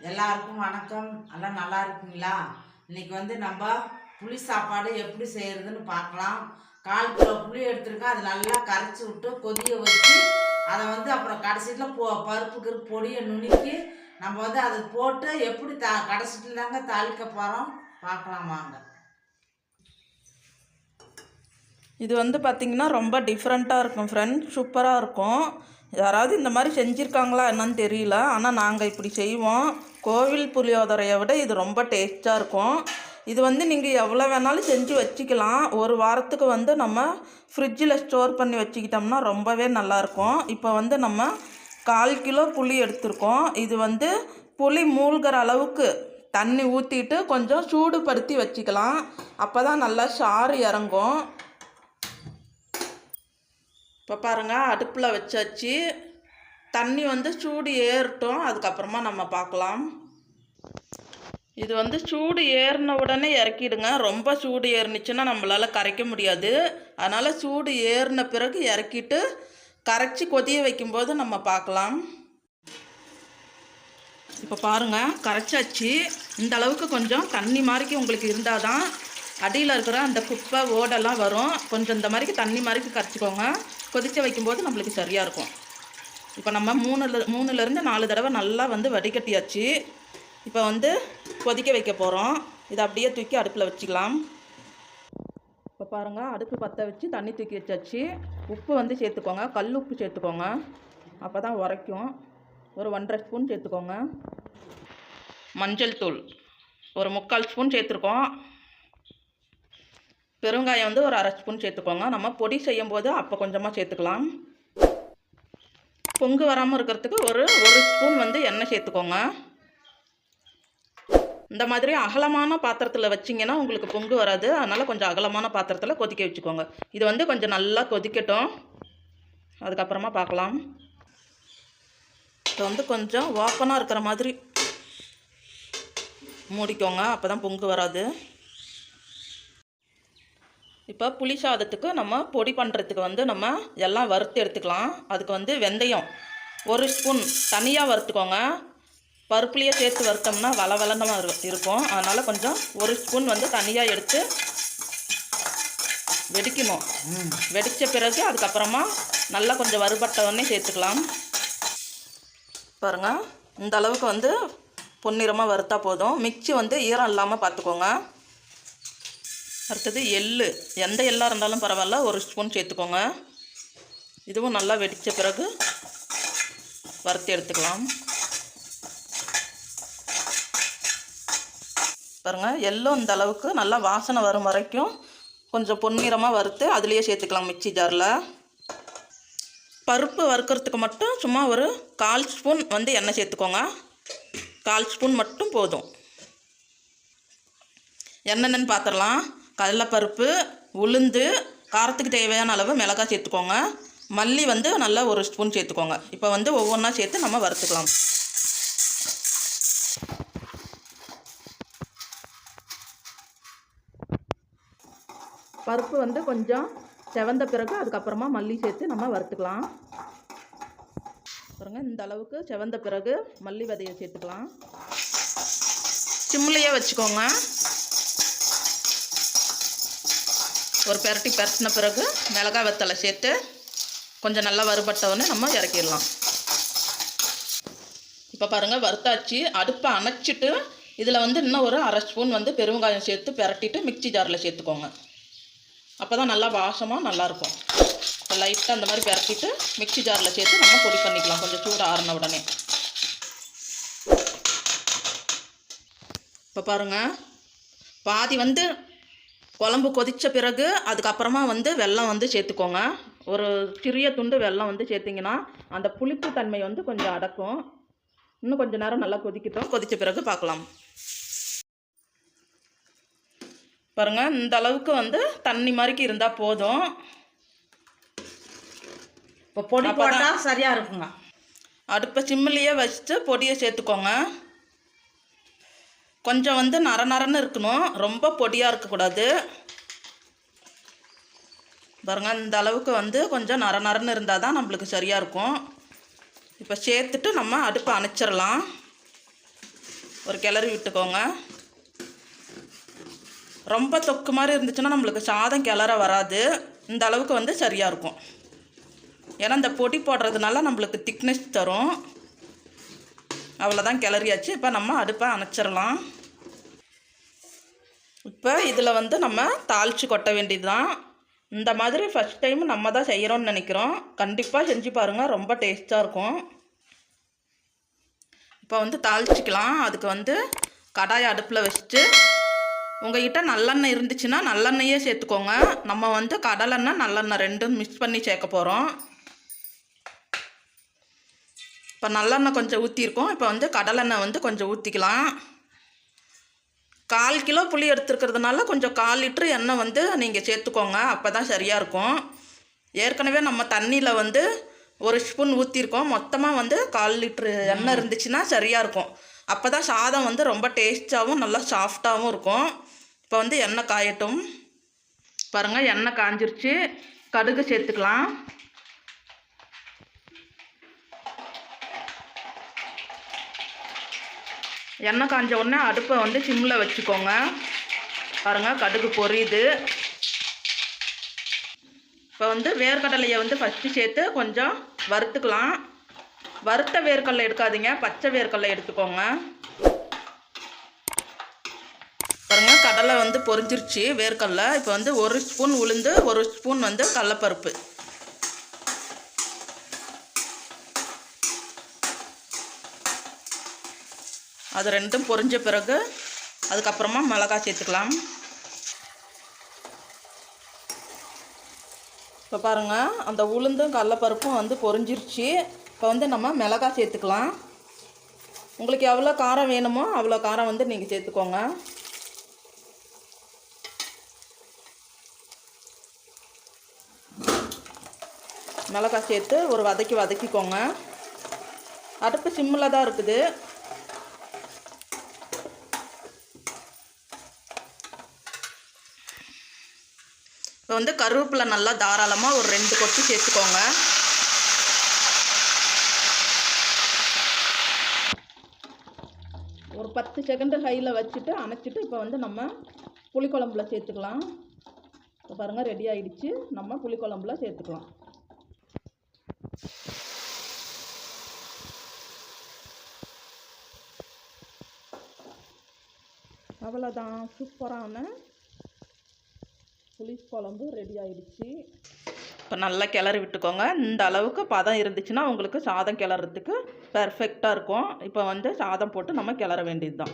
எல்லாருக்கும் வணக்கம். எல்லாம் நல்லா இருக்குங்களா? இன்னைக்கு வந்து நம்ம புளி சாப்பாடு எப்படி செய்கிறதுன்னு பார்க்கலாம். கால் கிலோ புளி எடுத்துருக்கேன். அது நல்லா கரைச்சி விட்டு கொதிய வச்சு அதை வந்து அப்புறம் கடைசியில் பொ பருப்புக்கு பொடியை நுணுக்கி நம்ம வந்து அதை போட்டு எப்படி த கடைசியில் தாங்க தாளிக்க போகிறோம் பார்க்கலாம் வாங்க. இது வந்து பார்த்திங்கன்னா ரொம்ப டிஃப்ரெண்ட்டாக இருக்கும் ஃப்ரெண்ட் சூப்பராக இருக்கும். யாராவது இந்த மாதிரி செஞ்சுருக்காங்களா என்னன்னு தெரியல. ஆனால் நாங்கள் இப்படி செய்வோம். கோவில் புளியோதரையை விட இது ரொம்ப டேஸ்ட்டாக இருக்கும். இது வந்து நீங்கள் எவ்வளோ வேணாலும் செஞ்சு வச்சுக்கலாம். ஒரு வாரத்துக்கு வந்து நம்ம ஃப்ரிட்ஜில் ஸ்டோர் பண்ணி வச்சுக்கிட்டோம்னா ரொம்பவே நல்லாயிருக்கும் இப்போ வந்து நம்ம கால் கிலோ புளி எடுத்திருக்கோம். இது வந்து புளி மூழ்கிற அளவுக்கு தண்ணி ஊற்றிட்டு கொஞ்சம் சூடுபடுத்தி வச்சுக்கலாம். அப்போ தான் நல்லா சாறு இறங்கும். இப்போ பாருங்கள் அடுப்பில் வச்சாச்சு. தண்ணி வந்து சூடு ஏறட்டும். அதுக்கப்புறமா நம்ம பார்க்கலாம் இது வந்து சூடு ஏறின உடனே இறக்கிடுங்க. ரொம்ப சூடு ஏறினுச்சுன்னா நம்மளால் கரைக்க முடியாது. அதனால் சூடு ஏறின பிறகு இறக்கிட்டு கரைச்சி கொதிய வைக்கும்போது நம்ம பார்க்கலாம் இப்போ பாருங்கள் கரைச்சாச்சு. இந்த அளவுக்கு கொஞ்சம் தண்ணி மாதிரிக்கு உங்களுக்கு இருந்தால் தான் அடியில் இருக்கிற அந்த குப்பை ஓடெல்லாம் வரும். கொஞ்சம் இந்த மாதிரிக்கு தண்ணி மாதிரிக்கு கரைச்சிக்கோங்க. கொதிக்க வைக்கும்போது நம்மளுக்கு சரியாக இருக்கும். இப்போ நம்ம மூணுல மூணுலேருந்து நாலு தடவை நல்லா வந்து வடிகட்டியாச்சு. இப்போ வந்து கொதிக்க வைக்க போகிறோம் இதை அப்படியே தூக்கி அடுப்பில் வச்சுக்கலாம். இப்போ பாருங்கள் அடுப்பு பற்ற வச்சு தண்ணி தூக்கி வச்சாச்சு. உப்பு வந்து சேர்த்துக்கோங்க. கல் உப்பு சேர்த்துக்கோங்க. அப்போ தான் உரைக்கும். ஒரு ஒன்றரை ஸ்பூன் சேர்த்துக்கோங்க. மஞ்சள் தூள். ஒரு முக்கால் ஸ்பூன் சேர்த்துருக்கோம். பெருங்காயம் வந்து ஒரு அரை ஸ்பூன் சேர்த்துக்கோங்க. நம்ம பொடி செய்யும் போது அப்போ கொஞ்சமாக சேர்த்துக்கலாம். பொங்கு வராமல் இருக்கிறதுக்கு ஒரு ஒரு ஸ்பூன் வந்து எண்ணெய் சேர்த்துக்கோங்க. இந்த மாதிரி அகலமான பாத்திரத்தில் வச்சிங்கன்னா உங்களுக்கு பொங்கு வராது. அதனால் கொஞ்சம் அகலமான பாத்திரத்தில் கொதிக்க வச்சுக்கோங்க. இது வந்து கொஞ்சம் நல்லா கொதிக்கட்டும். அதுக்கப்புறமா பார்க்கலாம். இப்போ வந்து கொஞ்சம் ஓப்பனாக இருக்கிற மாதிரி மூடிக்கோங்க. அப்போ தான் பொங்கு வராது. இப்போ புளி சாதத்துக்கு நம்ம பொடி பண்ணுறதுக்கு வந்து நம்ம எல்லாம் வறுத்து எடுத்துக்கலாம். அதுக்கு வந்து வெந்தயம் ஒரு ஸ்பூன். தனியாக வறுத்துக்கோங்க. பருப்புலேயே சேர்த்து வறுத்தோம்னா வள இரு இருக்கும். அதனால் கொஞ்சம் ஒரு ஸ்பூன் வந்து தனியாக எடுத்து வெடிக்கணும். வெடித்த பிறகு அதுக்கப்புறமா நல்லா கொஞ்சம் வறுபட்ட உடனே சேர்த்துக்கலாம். பாருங்கள் இந்த அளவுக்கு வந்து பொன்னிறமாக வறுத்தா போதும். மிக்சி வந்து ஈரம் இல்லாமல் பார்த்துக்கோங்க அடுத்தது எள்ளு. எந்த எள்ளாக இருந்தாலும் பரவாயில்ல. ஒரு ஸ்பூன் சேர்த்துக்கோங்க. இதுவும் நல்லா வெடித்த பிறகு வறுத்து எடுத்துக்கலாம். பாருங்கள் எள்ளும் இந்த அளவுக்கு நல்லா வாசனை வரும் வரைக்கும் கொஞ்சம் பொன்னிறமாக வறுத்து அதுலேயே சேர்த்துக்கலாம் மிக்சி ஜாரில். பருப்பு வறுக்கிறதுக்கு மட்டும் சும்மா ஒரு கால் ஸ்பூன் வந்து எண்ணெய் சேர்த்துக்கோங்க. கால் ஸ்பூன் மட்டும் போதும். என்னென்னு பார்த்துடலாம் கடலைப்பருப்பு உளுந்து காரத்துக்கு தேவையான அளவு மிளகாய் சேர்த்துக்கோங்க. மல்லி வந்து நல்லா ஒரு ஸ்பூன் சேர்த்துக்கோங்க. இப்போ வந்து ஒவ்வொன்றா சேர்த்து நம்ம வறுத்துக்கலாம். பருப்பு வந்து கொஞ்சம் செவந்த பிறகு அதுக்கப்புறமா மல்லி சேர்த்து நம்ம வறுத்துக்கலாம். பாருங்க இந்த அளவுக்கு செவந்த பிறகு மல்லி விதையை சேர்த்துக்கலாம். சிம்லேயே வச்சுக்கோங்க. ஒரு பெரட்டி பெரட்டின பிறகு மிளகாய் வெத்தலை சேர்த்து கொஞ்சம் நல்லா வறுபட்டவுடனே நம்ம இறக்கிடலாம். இப்போ பாருங்கள் வறுத்தாச்சு. அடுப்பை அணைச்சிட்டு இதில் வந்து இன்னும் ஒரு அரை ஸ்பூன் வந்து பெருங்காயம் சேர்த்து பெரட்டிட்டு மிக்சி ஜாரில் சேர்த்துக்கோங்க. அப்போ தான் நல்லா வாசமாக நல்லாயிருக்கும் இப்போ லைட்டாக அந்த மாதிரி பெரட்டிட்டு மிக்சி ஜாரில் சேர்த்து நம்ம பொடி பண்ணிக்கலாம். கொஞ்சம் சூடு ஆறின உடனே. இப்போ பாருங்கள் பாதி வந்து குழம்பு கொதித்த பிறகு அதுக்கப்புறமா வந்து வெல்லம் வந்து சேர்த்துக்கோங்க. ஒரு சிறிய துண்டு வெல்லம் வந்து சேர்த்திங்கன்னா அந்த புளிப்பு தன்மை வந்து கொஞ்சம் அடக்கும். இன்னும் கொஞ்சம் நேரம் நல்லா கொதிக்கட்டும். கொதித்த பிறகு பார்க்கலாம். பாருங்கள் இந்த அளவுக்கு வந்து தண்ணி மாதிரிக்கு இருந்தால் போதும். இப்போ பொடி போட்டால் சரியாக இருக்குங்க. அடுப்பை சிம்மிலேயே வச்சுட்டு பொடியை சேர்த்துக்கோங்க. கொஞ்சம் வந்து நர நரன்னு இருக்கணும். ரொம்ப பொடியாக இருக்கக்கூடாது. பாருங்க இந்த அளவுக்கு வந்து கொஞ்சம் நர நரன்னு இருந்தால் தான் நம்மளுக்கு சரியாக இருக்கும். இப்போ சேர்த்துட்டு நம்ம அடுப்பை அணைச்சிடலாம். ஒரு கிளறி விட்டுக்கோங்க. ரொம்ப தொக்கு மாதிரி இருந்துச்சுன்னா நம்மளுக்கு சாதம் கிளற வராது. இந்த அளவுக்கு வந்து சரியாக இருக்கும். ஏன்னா இந்த பொடி போடுறதுனால நம்மளுக்கு திக்னஸ் தரும். அவ்வளோதான் கிளறியாச்சு. இப்போ நம்ம அடுப்பை அணைச்சிடலாம். இப்போ இதில் வந்து நம்ம தாளித்து கொட்ட வேண்டியது தான் இந்த மாதிரி ஃபஸ்ட் டைம் நம்ம தான் செய்கிறோம்னு நினைக்கிறோம். கண்டிப்பாக செஞ்சு பாருங்கள் ரொம்ப டேஸ்ட்டாக இருக்கும். இப்போ வந்து தாளிச்சிக்கலாம். அதுக்கு வந்து கடாயை அடுப்பில் வச்சுட்டு உங்கள்கிட்ட நல்லெண்ணெய் இருந்துச்சுன்னா நல்லெண்ணெயே சேர்த்துக்கோங்க. நம்ம வந்து கடலெண்ணெய் நல்லெண்ணெய் ரெண்டும் மிக்ஸ் பண்ணி சேர்க்க போகிறோம் இப்போ நல்லெண்ணெய் கொஞ்சம் ஊற்றிருக்கோம் இப்போ வந்து கடலெண்ணெய் வந்து கொஞ்சம் ஊற்றிக்கலாம் கால் கிலோ புளி எடுத்துருக்கிறதுனால கொஞ்சம் கால் லிட்ரு எண்ணெய் வந்து நீங்கள் சேர்த்துக்கோங்க. அப்போ தான் சரியாக இருக்கும். ஏற்கனவே நம்ம தண்ணியில் வந்து ஒரு ஸ்பூன் ஊற்றிருக்கோம் மொத்தமாக வந்து கால் லிட்ரு எண்ணெய் இருந்துச்சுன்னா சரியாக இருக்கும். அப்போ தான் சாதம் வந்து ரொம்ப டேஸ்ட்டாகவும் நல்லா சாஃப்டாகவும் இருக்கும். இப்போ வந்து எண்ணெய் காயட்டும். பாருங்கள் எண்ணெய் காஞ்சிருச்சு. கடுகு சேர்த்துக்கலாம். எண்ணெய் காஞ்ச உடனே அடுப்பை வந்து சிம்மில் வச்சுக்கோங்க. பாருங்கள் கடுகு பொரியுது. இப்போ வந்து வேர்க்கடலையை வந்து ஃபஸ்ட்டு சேர்த்து கொஞ்சம் வறுத்துக்கலாம். வறுத்த வேர்க்கடலை எடுக்காதீங்க பச்சை வேர்க்கடலை எடுத்துக்கோங்க. பாருங்கள் கடலை வந்து பொரிஞ்சிருச்சு வேர்க்கடலை. இப்போ வந்து ஒரு ஸ்பூன் உளுந்து ஒரு ஸ்பூன் வந்து கடலப்பருப்பு. அது ரெண்டும் பொரிஞ்ச பிறகு அதுக்கப்புறமா மிளகாய் சேர்த்துக்கலாம். இப்போ பாருங்கள் அந்த உளுந்தும் கடலப்பருப்பும் வந்து பொரிஞ்சிருச்சு. இப்போ வந்து நம்ம மிளகாய் சேர்த்துக்கலாம். உங்களுக்கு எவ்வளோ காரம் வேணுமோ அவ்வளோ காரம் வந்து நீங்கள் சேர்த்துக்கோங்க. மிளகாய் சேர்த்து ஒரு வதக்கி வதக்கிக்கோங்க. அடுப்பு சிம்மில் தான் இருக்குது. இப்போ வந்து கருவேப்பிலை நல்லா தாராளமாக ஒரு ரெண்டு கொத்து சேர்த்துக்கோங்க. ஒரு பத்து செகண்டு ஹையில் வச்சுட்டு அணைச்சிட்டு இப்போ வந்து நம்ம புளிக்குழம்புல சேர்த்துக்கலாம். இப்போ பாருங்கள் ரெடி ஆகிடுச்சு நம்ம புளிக்குழம்புல சேர்த்துக்கலாம். அவ்வளோதான் சூப்பரான புளி குழம்பு ரெடி ஆயிடுச்சு. இப்போ நல்லா கிளறி விட்டுக்கோங்க. இந்த அளவுக்கு பதம் இருந்துச்சுன்னா உங்களுக்கு சாதம் கிளறதுக்கு பெர்ஃபெக்டாக இருக்கும். இப்போ வந்து சாதம் போட்டு நம்ம கிளற வேண்டியது தான்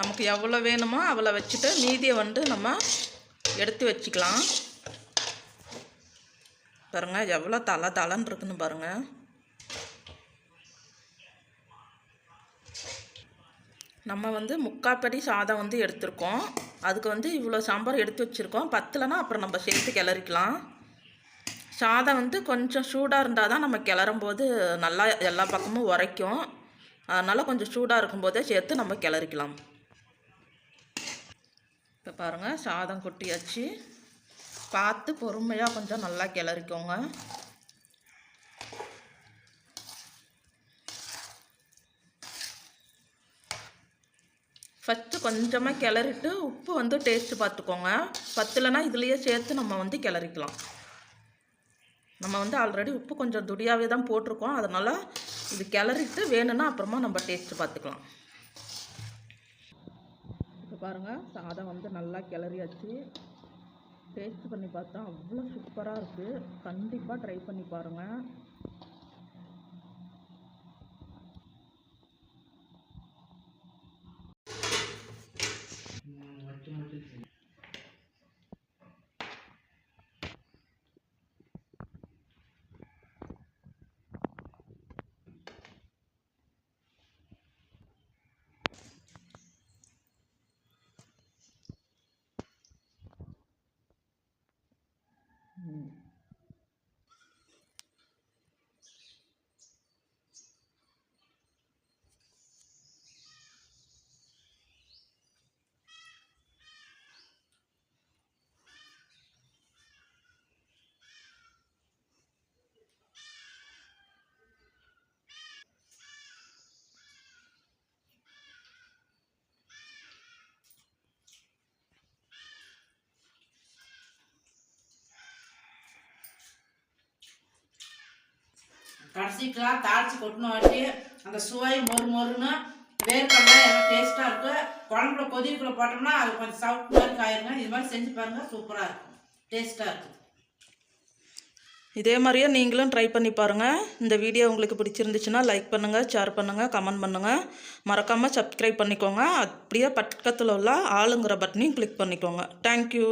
நமக்கு எவ்வளோ வேணுமோ அவ்வளோ வச்சுட்டு மீதியை வந்து நம்ம எடுத்து வச்சுக்கலாம். பாருங்கள் எவ்வளோ தலை தலைன்னு இருக்குன்னு பாருங்கள் நம்ம வந்து முக்காப்படி சாதம் வந்து எடுத்திருக்கோம். அதுக்கு வந்து இவ்வளோ சாம்பார் எடுத்து வச்சுருக்கோம். பத்தலைனா அப்புறம் நம்ம சேர்த்து கிளறிக்கலாம். சாதம் வந்து கொஞ்சம் சூடாக இருந்தால் தான் நம்ம கிளறும் போது நல்லா எல்லா பக்கமும் உரைக்கும். அதனால் கொஞ்சம் சூடாக இருக்கும்போதே சேர்த்து நம்ம கிளறிக்கலாம். இப்போ பாருங்கள் சாதம் கொட்டியாச்சு. பார்த்து பொறுமையாக கொஞ்சம் நல்லா கிளறிக்கோங்க. ஃபஸ்ட்டு கொஞ்சமாக கிளறிட்டு உப்பு வந்து டேஸ்ட்டு பார்த்துக்கோங்க. பத்தலைன்னா இதுலேயே சேர்த்து நம்ம வந்து கிளறிக்கலாம். நம்ம வந்து ஆல்ரெடி உப்பு கொஞ்சம் துடியாகவே தான் போட்டிருக்கோம். அதனால் இது கிளறிட்டு வேணும்னா அப்புறமா நம்ம டேஸ்ட்டு பார்த்துக்கலாம். இப்போ பாருங்கள் சாதம் வந்து நல்லா கிளறியாச்சு. டேஸ்ட் பண்ணி பார்த்தா அவ்வளோ சூப்பராக இருக்குது கண்டிப்பாக ட்ரை பண்ணி பாருங்கள் கடைசிக்கெலாம் தாளிச்சு கொட்டின வாட்டி அந்த சுவை மொறு மொறுன்னு வேர்க்கடலை டேஸ்ட்டாக இருக்குது குழம்புல கொதிக்குள்ளே போட்டோம்னா அது கொஞ்சம் சவுட் மாதிரி காயிருங்க. இது மாதிரி செஞ்சு பாருங்கள் சூப்பராக இருக்கும். டேஸ்ட்டாக இருக்குது இதே மாதிரியே நீங்களும் ட்ரை பண்ணி பாருங்கள் இந்த வீடியோ உங்களுக்கு பிடிச்சிருந்துச்சுன்னா லைக் பண்ணுங்கள் ஷேர் பண்ணுங்கள் கமெண்ட் பண்ணுங்கள் மறக்காமல் சப்ஸ்கிரைப் பண்ணிக்கோங்க. அப்படியே பக்கத்தில் உள்ள ஆளுங்கிற பட்டனையும் கிளிக் பண்ணிக்கோங்க. தேங்க்யூ